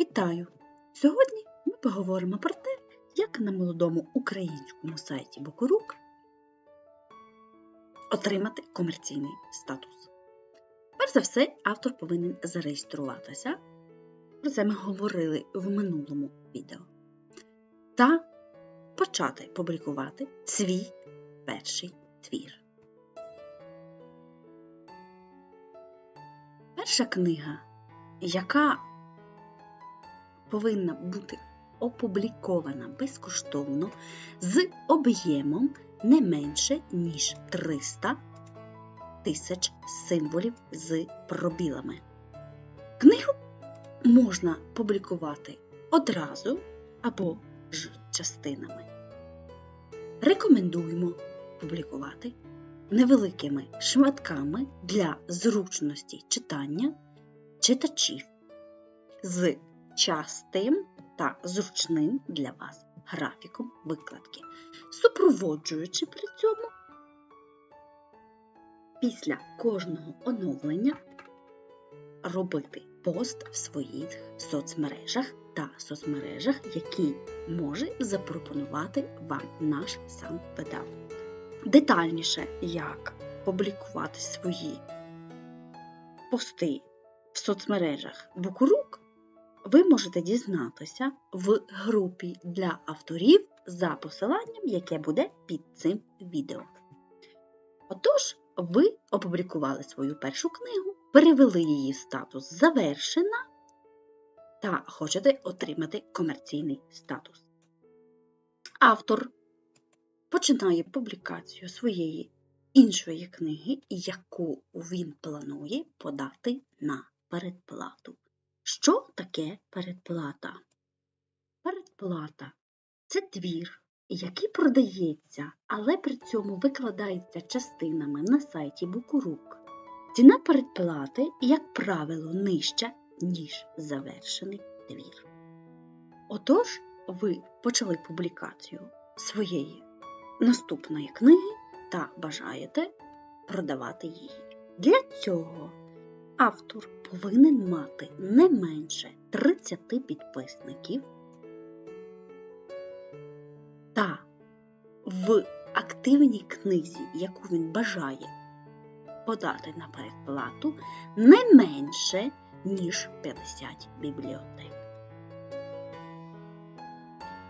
Вітаю! Сьогодні ми поговоримо про те, як на молодому українському сайті Бокорук отримати комерційний статус. Перш за все, автор повинен зареєструватися. Про це ми говорили в минулому відео. Та почати публікувати свій перший твір. Перша книга, яка повинна бути опублікована безкоштовно з об'ємом не менше, ніж 300 тисяч символів з пробілами. Книгу можна публікувати одразу або ж частинами. Рекомендуємо публікувати невеликими шматками для зручності читання читачів з частим та зручним для вас графіком викладки, супроводжуючи при цьому після кожного оновлення робити пост в своїх соцмережах та соцмережах, які може запропонувати вам наш сам видав. Детальніше, як публікувати свої пости в соцмережах Букурук, ви можете дізнатися в групі для авторів за посиланням, яке буде під цим відео. Отож, ви опублікували свою першу книгу, перевели її статус завершена та хочете отримати комерційний статус. Автор починає публікацію своєї іншої книги, яку він планує подати на передплату. Що таке передплата? Передплата це твір, який продається, але при цьому викладається частинами на сайті Букурук. Ціна передплати, як правило, нижча, ніж завершений твір. Отож, ви почали публікацію своєї наступної книги та бажаєте продавати її. Для цього автор повинен мати не менше 30 підписників та в активній книзі, яку він бажає подати на передплату, не менше, ніж 50 бібліотек.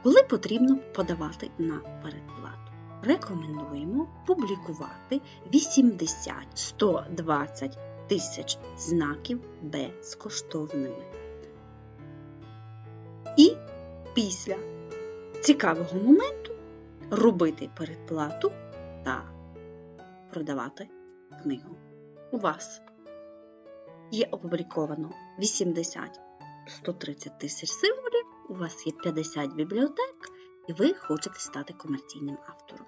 Коли потрібно подавати на передплату? Рекомендуємо публікувати 80-120 тисяч знаків безкоштовними. І після цікавого моменту робити передплату та продавати книгу. У вас є опубліковано 80-130 тисяч символів, у вас є 50 бібліотек, і ви хочете стати комерційним автором.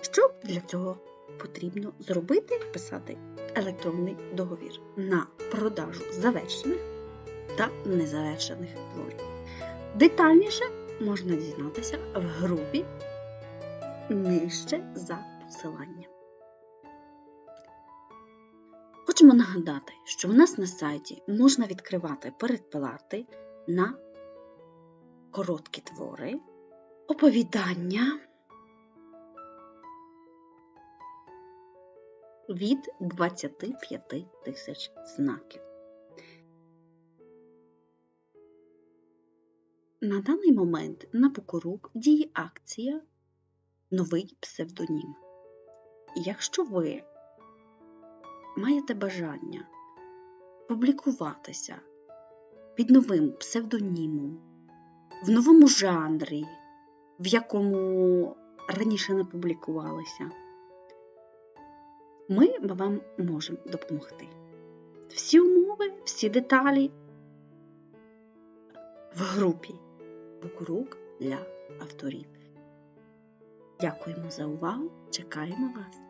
Що для цього потрібно зробити? Писати електронний договір на продажу завершених та незавершених творів. Детальніше можна дізнатися в групі нижче за посиланням. Хочемо нагадати, що в нас на сайті можна відкривати передплати на короткі твори, оповідання від 25 тисяч знаків. На даний момент на Букурук діє акція Новий псевдонім. Якщо ви маєте бажання публікуватися під новим псевдонімом, в новому жанрі, в якому раніше не публікувалися, ми вам можемо допомогти. Всі умови, всі деталі в групі Букурук для авторів. Дякуємо за увагу! Чекаємо вас!